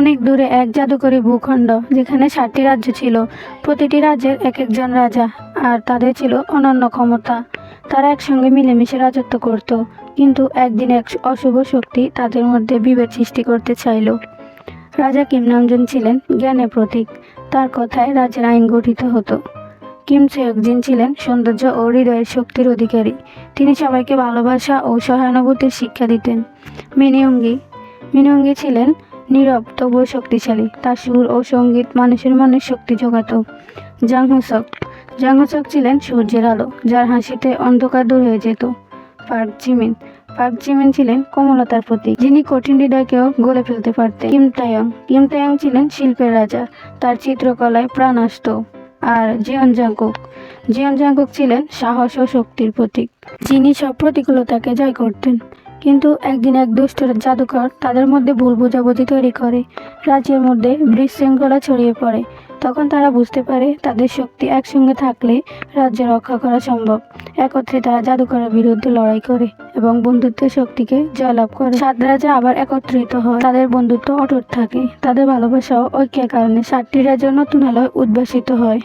অনেক দূরে এক জাদুকরী ভূখণ্ড, যেখানে ষাটটি রাজ্য ছিল। প্রতিটি রাজ্যের এক একজন রাজা, আর তাদের ছিল অনন্য ক্ষমতা। তারা একসঙ্গে মিলেমিশে রাজত্ব করত, কিন্তু একদিন এক অশুভ শক্তি তাদের মধ্যে বিভেদ সৃষ্টি করতে চাইল। রাজা কিম নামজুন ছিলেন জ্ঞানের প্রতীক। তার কথায় রাজ্যের আইন গঠিত হতো। কিম সেয়কজিন ছিলেন সৌন্দর্য ও হৃদয়ের শক্তির অধিকারী। তিনি সবাইকে ভালোবাসা ও সহানুভূতির শিক্ষা দিতেন। মিনিয়ঙ্গি মিনিয়ঙ্গি ছিলেন নীরব, তবুও শক্তিশালী। তার সুর ও সংগীত মানুষের মনে শক্তি যোগাত জাংহসক। জাংহসক ছিলেন সূর্যের আলো, যার হাসিতে অন্ধকার দূর হয়ে যেত। Park Jimin. পার্ক জিমিন ছিলেন কোমলতার প্রতীক, যিনি কঠিন হৃদয়কেও গলে ফেলতে পারতেন। কিম তায়ং। কিম তায়ং ছিলেন শিল্পের রাজা। তার চিত্রকলায় প্রাণ আসত। আর জিয়ন জাঙ্কুক জিয়ন জাঙ্কুক ছিলেন সাহস ও শক্তির প্রতীক, যিনি সব প্রতিকূলতাকে জয় করতেন। কিন্তু একদিন এক দুষ্ট জাদুকর তাদের মধ্যে ভুল বোঝাবুঝি তৈরি করে। রাজ্যের মধ্যে বিশৃঙ্খলা ছড়িয়ে পড়ে। তখন তারা বুঝতে পারে তাদের শক্তি একসঙ্গে থাকলে রাজ্য রক্ষা করা সম্ভব। একত্রে তারা জাদুকরের বিরুদ্ধে লড়াই করে এবং বন্ধুত্বের শক্তিকে জয়লাভ করে। সাত রাজা আবার একত্রিত হয়। তাদের বন্ধুত্ব অটুট থাকে। তাদের ভালোবাসা ও ঐক্যের কারণে সাতটি রাজ্য নতুন আলোয় উদ্ভাসিত হয়।